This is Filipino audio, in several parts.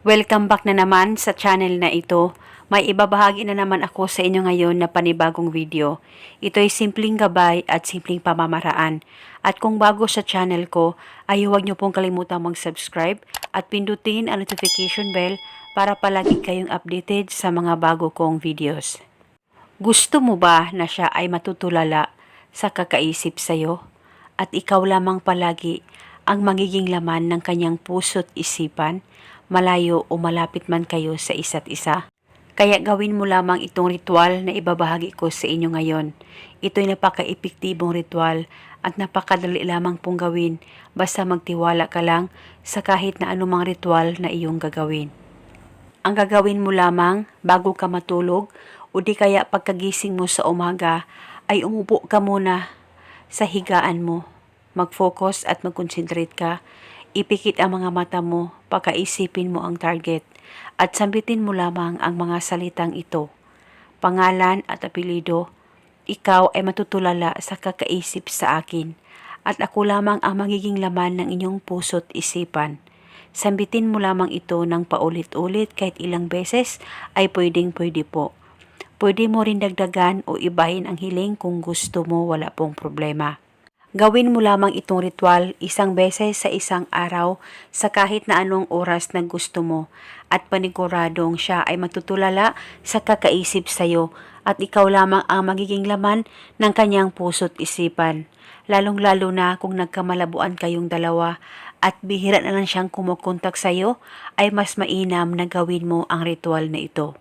Welcome back na naman sa channel na ito. May ibabahagi na naman ako sa inyo ngayon na panibagong video. Ito ay simpleng gabay at simpleng pamamaraan. At kung bago sa channel ko, ay huwag niyo pong kalimutang mag-subscribe at pindutin ang notification bell para palagi kayong updated sa mga bago kong videos. Gusto mo ba na siya ay matutulala sa kakaisip sa'yo? At ikaw lamang palagi ang magiging laman ng kanyang puso't isipan, malayo o malapit man kayo sa isa't isa? Kaya gawin mo lamang itong ritual na ibabahagi ko sa inyo ngayon. Ito'y napaka-epektibong ritual at napakadali lamang pong gawin basta magtiwala ka lang sa kahit na anumang ritual na iyong gagawin. Ang gagawin mo lamang bago ka matulog o di kaya pagkagising mo sa umaga ay umupo ka muna sa higaan mo. Mag-focus at mag-concentrate ka. Ipikit ang mga mata mo, pakaisipin mo ang target at sambitin mo lamang ang mga salitang ito. Pangalan at apelido, ikaw ay matutulala sa kakaisip sa akin at ako lamang ang magiging laman ng inyong puso't isipan. Sambitin mo lamang ito ng paulit-ulit kahit ilang beses ay pwedeng pwede po. Pwede mo rin dagdagan o ibahin ang hiling kung gusto mo wala pong problema. Gawin mo lamang itong ritual isang beses sa isang araw sa kahit na anong oras na gusto mo at paniguradong siya ay matutulala sa kakaisip sa'yo at ikaw lamang ang magiging laman ng kanyang puso't isipan. Lalong-lalo na kung nagkamalabuan kayong dalawa at bihira na lang siyang kumukontak sa'yo ay mas mainam na gawin mo ang ritual na ito.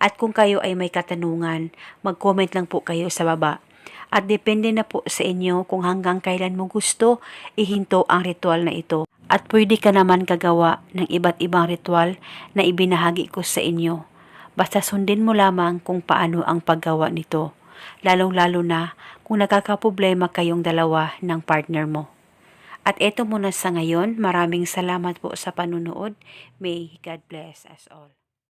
At kung kayo ay may katanungan, mag-comment lang po kayo sa baba. At depende na po sa inyo kung hanggang kailan mo gusto ihinto ang ritual na ito. At pwede ka naman kagawa ng iba't ibang ritual na ibinahagi ko sa inyo. Basta sundin mo lamang kung paano ang paggawa nito. Lalong-lalo na kung nagkakaproblema kayong dalawa ng partner mo. At eto muna sa ngayon, maraming salamat po sa panunood. May God bless us all.